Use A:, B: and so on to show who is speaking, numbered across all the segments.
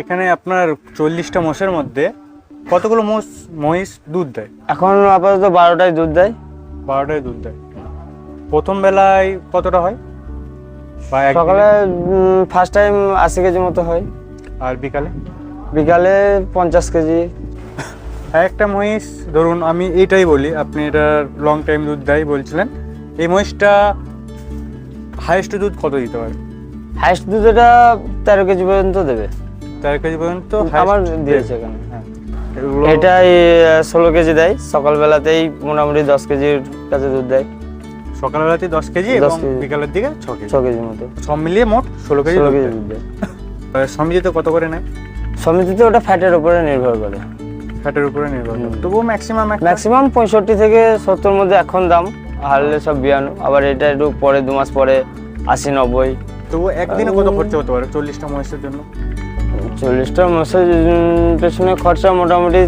A: এখানে আপনার চল্লিশটা মোষের মধ্যে কতগুলো মোষ মহিষ দুধ দেয়?
B: এখন আপাতত বারোটায় দুধ দেয়।
A: বারোটায় দুধ দেয়। প্রথম বেলায় কতটা হয়? বা?
B: সকালে ফার্স্ট টাইম আশি কেজি মতো হয়।
A: আর বিকালে?
B: বিকালে পঞ্চাশ কেজি।
A: একটা মহিষ ধরুন আমি এইটাই বলি আপনি এটা লং টাইম দুধ দেয় বলছিলেন। এই মহিষটা হাইয়েস্ট দুধ কত দিতে পারে?
B: হাইস্ট দুধ এটা তেরো কেজি পর্যন্ত দেবে।
A: তেরো কেজি পর্যন্ত
B: দিয়েছে এখানে হ্যাঁ। এটাই ষোলো কেজি দেয় সকালবেলাতেই মোটামুটি দশ কেজির কাছে দুধ দেয়।
A: সকালবেলাতে দশ কেজি
B: 10
A: এবং বিকালের দিকে ছ কেজি।
B: ছ কেজির মতো।
A: সব মিলিয়ে মোট ষোলো কেজি
B: ষোলো কেজি দুধ দেয়।
A: সমিতিতে কত করে নেয়?
B: সমিতিতে ওটা ফ্যাটের উপরে নির্ভর করে।
A: ফ্যাটের উপরে নির্ভর করে। তবুও ম্যাক্সিমাম
B: ম্যাক্সিমাম পঁয়ষট্টি থেকে সত্তর মধ্যে এখন দাম। হারলে সব বিয়ানো আবার এটা একটু পরে দু মাস পরে আশি নব্বই।
A: তবু একদিনে কত খরচা হতে পারে? চল্লিশটা মহিষের জন্য?
B: চল্লিশটা মাসের পেছনে খরচা মোটামুটি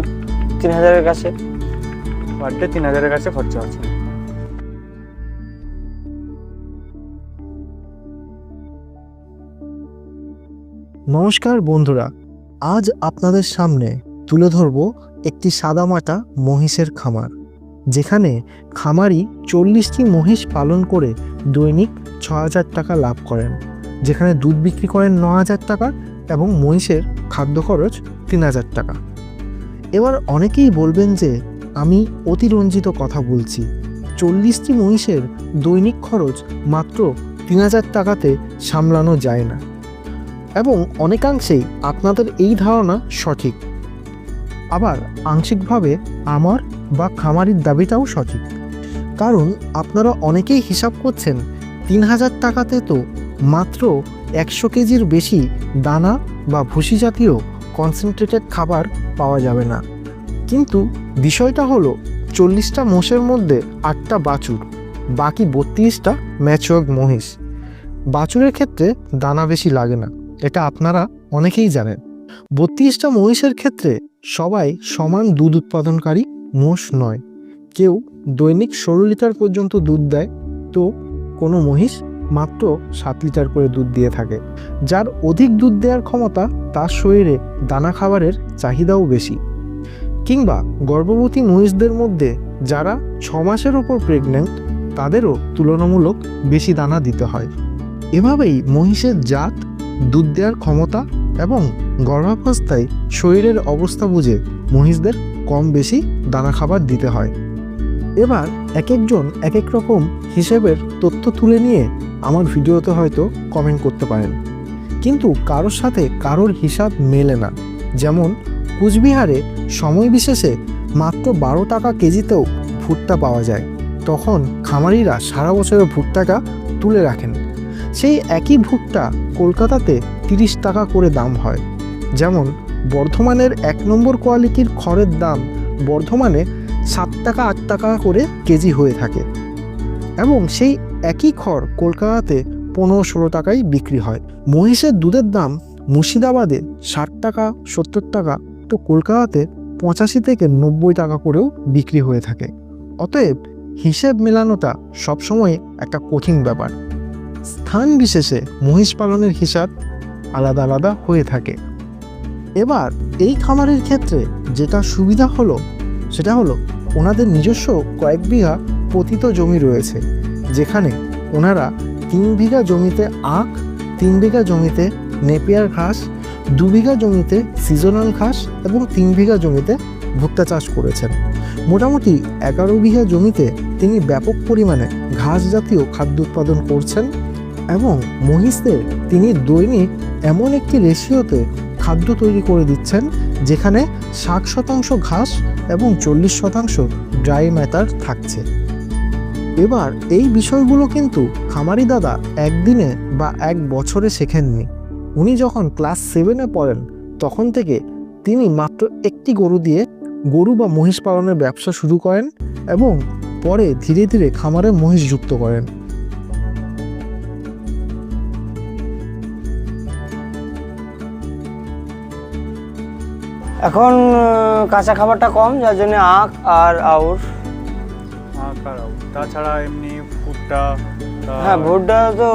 B: তিন হাজারের কাছে।
A: পার ডে তিন হাজারের কাছে খরচা আছে।
C: নমস্কার বন্ধুরা আজ আপনাদের সামনে তুলে ধরব একটি সাদামাটা মহিষের খামার যেখানে খামারি চল্লিশটি মহিষ পালন করে দৈনিক ছ হাজার টাকা লাভ করেন যেখানে দুধ বিক্রি করেন ন হাজার টাকা এবং মহিষের খাদ্য খরচ তিন হাজার টাকা। এবার অনেকেই বলবেন যে, আমি অতিরঞ্জিত কথা বলছি। চল্লিশটি মহিষের দৈনিক খরচ মাত্র তিন হাজার টাকাতে সামলানো যায় না। এবং অনেকাংশেই আপনাদের এই ধারণা সঠিক। আবার আংশিকভাবে আমার বা খামারির দাবিটাও সঠিক। কারণ আপনারা অনেকেই হিসাব করছেন, তিন হাজার টাকাতে তো মাত্র একশো কেজির বেশি দানা বা ভুসি জাতীয় কনসেন্ট্রেটেড খাবার পাওয়া যাবে না। কিন্তু বিষয়টা হলো চল্লিশটা মোষের মধ্যে আটটা বাছুর, বাকি বত্রিশটা ম্যাচুয়ার মহিষ। বাছুরের ক্ষেত্রে দানা বেশি লাগে না, এটা আপনারা অনেকেই জানেন। বত্রিশটা মহিষের ক্ষেত্রে সবাই সমান দুধ উৎপাদনকারী মোষ নয়। কেউ দৈনিক ষোলো লিটার পর্যন্ত দুধ দেয়, তো কোনো মহিষ মাত্র সাত লিটার করে দুধ দিয়ে থাকে। যার অধিক দুধ দেওয়ার ক্ষমতা তার শরীরে দানা খাবারের চাহিদাও বেশি। কিংবা গর্ভবতী মহিষদের মধ্যে যারা ছ মাসের ওপর প্রেগন্যান্ট তাদেরও তুলনামূলক বেশি দানা দিতে হয়। এভাবেই মহিষের জাত, দুধ দেওয়ার ক্ষমতা এবং গর্ভাবস্থায় শরীরের অবস্থা বুঝে মহিষদের কম বেশি দানা খাবার দিতে হয়। এবার এক একজন এক এক রকম হিসেবের তথ্য তুলে নিয়ে আমার ভিডিওতে হয়তো কমেন্ট করতে পারেন। কিন্তু কারোর সাথে কারোর হিসাব মেলে না। যেমন কুচবিহারে সময় বিশেষে মাত্র বারো টাকা কেজিতেও ভুট্টা পাওয়া যায়। তখন খামারিরা সারা বছরের ভুট্টাটা তুলে রাখেন। সেই একই ভুট্টা কলকাতাতে তিরিশ টাকা করে দাম হয়। যেমন বর্ধমানের এক নম্বর কোয়ালিটির খড়ের দাম বর্ধমানে সাত টাকা, আট টাকা করে কেজি হয়ে থাকে। এবং সেই একই খড় কলকাতাতে পনেরো, ষোলো টাকায় বিক্রি হয়। মহিষের দুধের দাম মুর্শিদাবাদে ষাট টাকা, সত্তর টাকা, তো কলকাতাতে পঁচাশি থেকে নব্বই টাকা করেও বিক্রি হয়ে থাকে। অতএব হিসেব মেলানোটা সবসময় একটা কঠিন ব্যাপার। স্থান বিশেষে মহিষ পালনের হিসাব আলাদা আলাদা হয়ে থাকে। এবার এই খামারের ক্ষেত্রে যেটা সুবিধা হলো সেটা হলো, ওনাদের নিজস্ব কয়েক বিঘা পতিত জমি রয়েছে, যেখানে ওনারা তিন বিঘা জমিতে আখ, তিন বিঘা জমিতে নেপিয়ার ঘাস, দু বিঘা জমিতে সিজনাল ঘাস এবং তিন বিঘা জমিতে ভুট্টা চাষ করেছেন। মোটামুটি এগারো বিঘা জমিতে তিনি ব্যাপক পরিমাণে ঘাস জাতীয় খাদ্য উৎপাদন করছেন এবং মহিষদের তিনি দৈনিক এমন একটি রেশিওতে খাদ্য তৈরি করে দিচ্ছেন, যেখানে ষাট শতাংশ ঘাস এবং চল্লিশ শতাংশ ড্রাই ম্যাটার থাকছে। এবার এই বিষয়গুলো কিন্তু খামারি দাদা একদিনে বা এক বছরে শেখেননি। উনি যখন ক্লাস সেভেনে পড়েন, তখন থেকে তিনি মাত্র একটি গরু দিয়ে গরু বা মহিষ পালনের ব্যবসা শুরু করেন এবং পরে ধীরে ধীরে খামারে মহিষ যুক্ত করেন।
B: এখন কাঁচা খাবারটা কম যার জন্য আখ আর আউর।
A: আখ আর আউশ। তাছাড়া এমনি ভুট্টা
B: হ্যাঁ ভুট্টা তো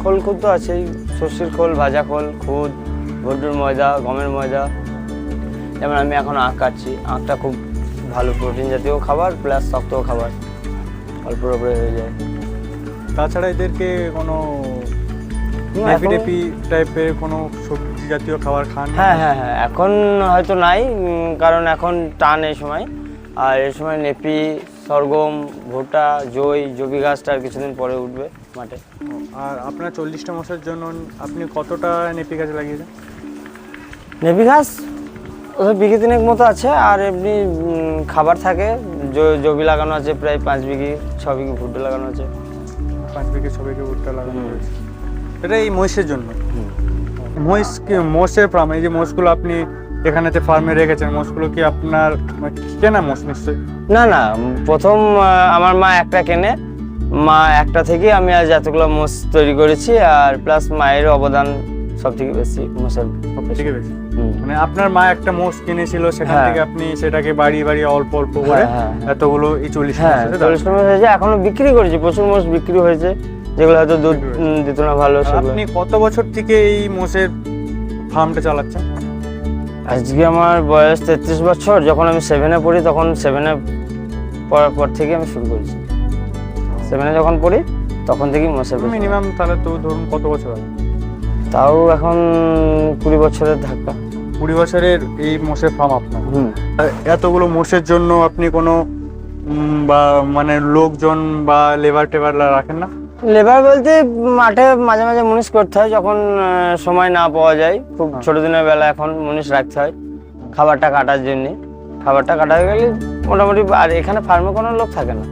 B: খোল খুদ তো আছেই। সর্ষের খোল ভাজা খোল খুদ ভুট্টুর ময়দা গমের ময়দা। যেমন আমি এখন আখ কাটছি। আখটা খুব ভালো প্রোটিন জাতীয় খাবার প্লাস শক্ত খাবার। অল্প অল্পে হয়ে যায়।
A: তাছাড়া এদেরকে কোনো টেপি টাইপের কোনো সবজি জাতীয় খাবার খান
B: হ্যাঁ হ্যাঁ হ্যাঁ এখন হয়তো নাই কারণ এখন টান এই সময়। আর এই সময় নেপি সরগম ভুট্টা জই জবি গাছটা আর কিছুদিন পরে উঠবে মাঠে।
A: আর আপনার চল্লিশটা মশার জন্য আপনি কতটা নেপি গাছ লাগিয়েছেন?
B: নেপি ঘাস ওদের বিঘে তিনেক মতো আছে আর এমনি খাবার থাকে। জবি লাগানো আছে প্রায় পাঁচ বিঘি ছ বিঘি ভুট্টা লাগানো আছে।
A: পাঁচ বিঘে ছ বিঘে ভুট্টা লাগানো
B: হুম।
A: এটা এই মহিষের জন্য। মহিষ মোষের ফার্ম এই যে মোষগুলো আপনি এখানে যে ফার্মে রেখেছেন মোষগুলো কি আপনার মানে কেনা মোষ নিশ্চয়ই?
B: না না প্রথম আমার মা একটা কেনে। মা একটা থেকে আমি আজ এতগুলো মোষ তৈরি করেছি আর প্লাস মায়ের অবদান সব থেকে বেশি মোষের
A: থেকে বেশি? মানে আপনার মা একটা মোষ কিনেছিল সেখান
B: হ্যাঁ।
A: থেকে আপনি সেটাকে বাড়ি বাড়ি অল্প অল্প করে
B: হ্যাঁ, হ্যাঁ।
A: এতগুলো এই চল্লিশ
B: চল্লিশ হয়েছে এখনও বিক্রি করেছি প্রচুর মোষ বিক্রি হয়েছে। যেগুলো হয়তো দুধ দিত না ভালো সেগুলো।
A: আপনি কত বছর থেকে এই মোষের ফার্মটা চালাচ্ছেন?
B: আজকে আমার বয়স তেত্রিশ বছর যখন আমি সেভেনে পড়ি তখন সেভেনে পড়ার পর থেকে আমি শুরু করেছি। সেভেনে যখন পড়ি তখন থেকেই মোষের
A: মিনিমাম তাহলে তো ধরুন কত বছর
B: তাও এখন কুড়ি বছরের ধাক্কা।
A: কুড়ি বছরের এই মোষের ফার্ম আপনার? এতগুলো মোষের জন্য আপনি কোনো বা মানে লোকজন বা লেবার টেবার রাখেন না?
B: লেবার বলতে মাঠে মাঝে মাঝে মুনিশ করতে হয় যখন সময় না পাওয়া যায়। খুব
A: হ্যাঁ।
B: ছোট দিনের বেলা এখন মুনিশ রাখতে হয় খাবারটা কাটার জন্য। খাবারটা কাটা হয়ে গেলে মোটামুটি আর এখানে ফার্মে কোনো লোক থাকে না।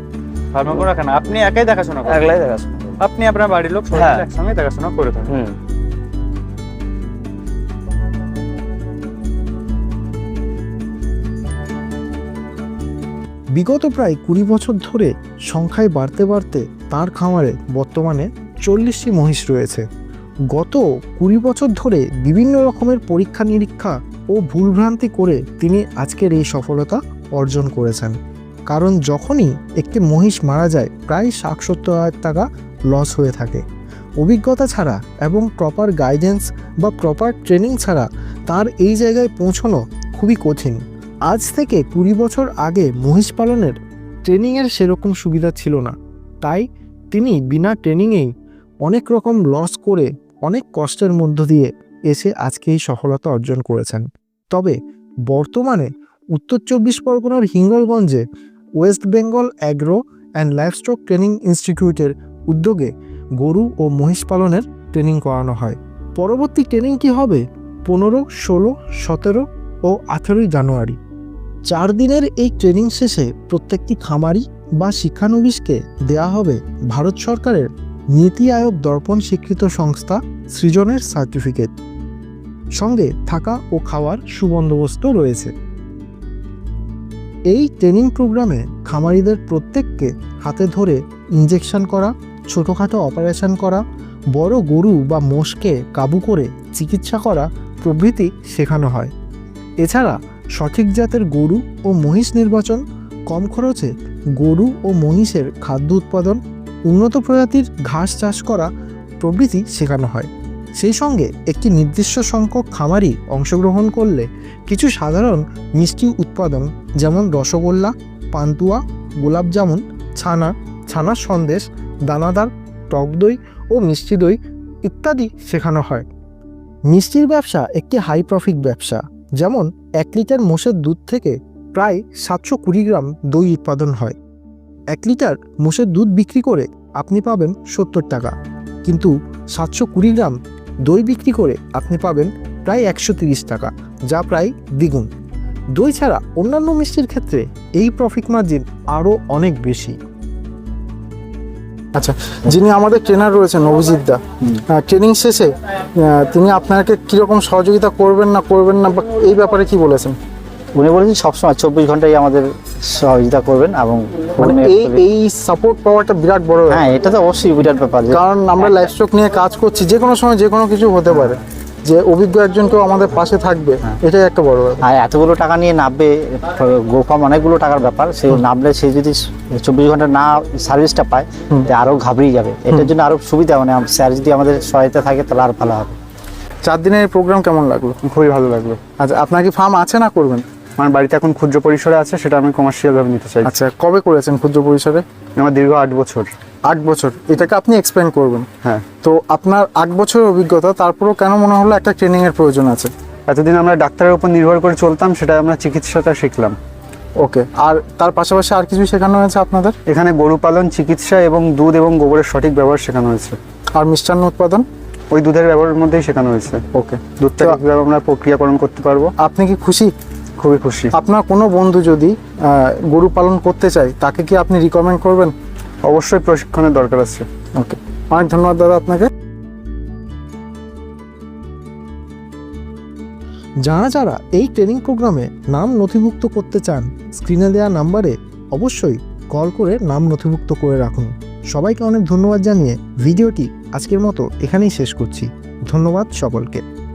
A: ফার্মে করে না। আপনি একাই দেখাশোনা
B: একলাই দেখাশোনা
A: আপনি আপনার বাড়ির লোক সবাই
B: হ্যাঁ।
A: একসঙ্গে দেখাশোনা করে থাকেন?
C: বিগত প্রায় কুড়ি বছর ধরে সংখ্যায় বাড়তে বাড়তে তার খামারে বর্তমানে চল্লিশটি মহিষ রয়েছে। গত কুড়ি বছর ধরে বিভিন্ন রকমের পরীক্ষা নিরীক্ষা ও ভুলভ্রান্তি করে তিনি আজকের এই সফলতা অর্জন করেছেন। কারণ যখনই একটি মহিষ মারা যায়, প্রায় ষাট সত্তর হাজার টাকা লস হয়ে থাকে। অভিজ্ঞতা ছাড়া এবং প্রপার গাইডেন্স বা প্রপার ট্রেনিং ছাড়া তার এই জায়গায় পৌঁছানো খুবই কঠিন। আজ থেকে কুড়ি বছর আগে মহিষ পালনের ট্রেনিংয়ের সেরকম সুবিধা ছিল না। তাই তিনি বিনা ট্রেনিংয়েই অনেক রকম লস করে অনেক কষ্টের মধ্য দিয়ে এসে আজকে এই সফলতা অর্জন করেছেন। তবে বর্তমানে উত্তর চব্বিশ পরগনার হিঙ্গলগঞ্জে West Bengal agro and livestock training ইনস্টিটিউটের উদ্যোগে গরু ও মহিষ পালনের ট্রেনিং করানো হয়। পরবর্তী ট্রেনিং কি হবে? পনেরো, ষোলো, সতেরো ও আঠেরোই জানুয়ারি। চার দিনের এই ট্রেনিং শেষে প্রত্যেকটি খামারি বা শিক্ষানবিশকে দেয়া হবে ভারত সরকারের নীতি আয়োগ দর্পণ স্বীকৃত সংস্থা সৃজনের সার্টিফিকেট সঙ্গে থাকা ও খাওয়ার সুবন্দোবস্ত রয়েছে। এই ট্রেনিং প্রোগ্রামে খামারিদের প্রত্যেককে হাতে ধরে ইঞ্জেকশন করা, ছোটোখাটো অপারেশন করা, বড় গরু বা মোষকে কাবু করে চিকিৎসা করা প্রভৃতি শেখানো হয়। এছাড়া সঠিক জাতের গরু ও মহিষ নির্বাচন, কম খরচে গরু ও মহিষের খাদ্য উৎপাদন, উন্নত প্রজাতির ঘাস চাষ করা প্রভৃতি শেখানো হয়। সেই সঙ্গে একটি নির্দিষ্ট সংখ্যক খামারি অংশগ্রহণ করলে কিছু সাধারণ মিষ্টি উৎপাদন, যেমন রসগোল্লা, পান্তুয়া, গোলাপজামুন, ছানা ছানার সন্দেশ, দানাদার, টক দই ও মিষ্টি দই ইত্যাদি শেখানো হয়। মিষ্টির ব্যবসা একটি হাই প্রফিট ব্যবসা। যেমন এক লিটার মোষের দুধ থেকে প্রায় সাতশো কুড়ি গ্রাম দই উৎপাদন হয়। এক লিটার মোষের দুধ বিক্রি করে আপনি পাবেন সত্তর টাকা। কিন্তু সাতশো কুড়ি গ্রাম দই বিক্রি করে আপনি পাবেন প্রায় একশো তিরিশ টাকা, যা প্রায় দ্বিগুণ। দই ছাড়া অন্যান্য মিষ্টির ক্ষেত্রে এই প্রফিট মার্জিন আরও অনেক বেশি।
D: আচ্ছা যিনি আমাদের ট্রেনার রয়েছেন অভিজিৎ দা ট্রেনিং শেষে তিনি আপনাকে কীরকম সহযোগিতা করবেন না করবেন না বা এই ব্যাপারে কি বলেছেন?
E: উনি বলেছেন সবসময় চব্বিশ ঘন্টাই আমাদের সহযোগিতা করবেন এবং
D: মানে এই এই সাপোর্ট পাওয়াটা বিরাট বড়
E: হ্যাঁ এটা তো অবশ্যই বিরাট ব্যাপার
D: কারণ আমরা লাইফ স্টক নিয়ে কাজ করছি যে কোনো সময় যে কোনো কিছু হতে পারে। যে অভিজ্ঞ একজন কেউ আমাদের পাশে থাকবে এটাই একটা বড় ব্যাপার।
E: আর এতগুলো টাকা নিয়ে নামবে গোফার্ম অনেকগুলো টাকার ব্যাপার সে নামলে সে যদি চব্বিশ ঘণ্টা না সার্ভিসটা পায়
D: হুম।
E: তে আরও ঘাবড়িয়ে যাবে। এটার জন্য আরও সুবিধা মানে স্যার যদি আমাদের সহায়তা থাকে তাহলে আর ভালো হবে।
D: চার দিনের এই প্রোগ্রাম কেমন লাগল?
F: খুবই ভালো লাগল।
D: আচ্ছা আপনার কি ফার্ম আছে না করবেন?
F: আমার বাড়িতে এখন ক্ষুদ্র পরিসরে আছে সেটা আমি কমার্শিয়াল ভাবে নিতে চাই
D: আচ্ছা কবে করেছেন ক্ষুদ্র পরিসরে?
F: আমার দীর্ঘ আট বছর।
D: আট বছর। এটাকে আপনি এক্সপ্লেন করবেন।
F: হ্যাঁ।
D: তো আপনার আট বছরের অভিজ্ঞতা তারপরেও কেন মনে হলো একটা ট্রেনিং এর প্রয়োজন আছে?
F: এতদিন আমরা ডাক্তারের উপর নির্ভর করে চলতাম সেটা আমরা চিকিৎসাটা শিখলাম।
D: ওকে আর তার পাশাপাশি আর কিছু শেখানো হয়েছে আপনাদের?
F: এখানে গরু পালন চিকিৎসা এবং দুধ এবং গোবরের সঠিক ব্যবহার শেখানো হয়েছে।
D: আর মিষ্টান্ন উৎপাদন?
F: ওই দুধের ব্যবহারের মধ্যেই শেখানো হয়েছে।
D: ওকে। দুধটা
F: কীভাবে আমরা প্রক্রিয়াকরণ করতে পারব।
D: আপনি কি খুশি?
F: খুবই খুশি।
D: আপনার কোনো বন্ধু যদি গরু পালন করতে চায় তাকে কি আপনি রিকমেন্ড করবেন?
F: অবশ্যই প্রশিক্ষণের দরকার আছে।
D: ওকে। অনেক ধন্যবাদ দাদা আপনাকে।
C: যারা যারা এই ট্রেনিং প্রোগ্রামে নাম নথিভুক্ত করতে চান স্ক্রিনে দেওয়া নাম্বারে অবশ্যই কল করে নাম নথিভুক্ত করে রাখুন। সবাইকে অনেক ধন্যবাদ জানিয়ে ভিডিওটি আজকের মতো এখানেই শেষ করছি। ধন্যবাদ সকলকে।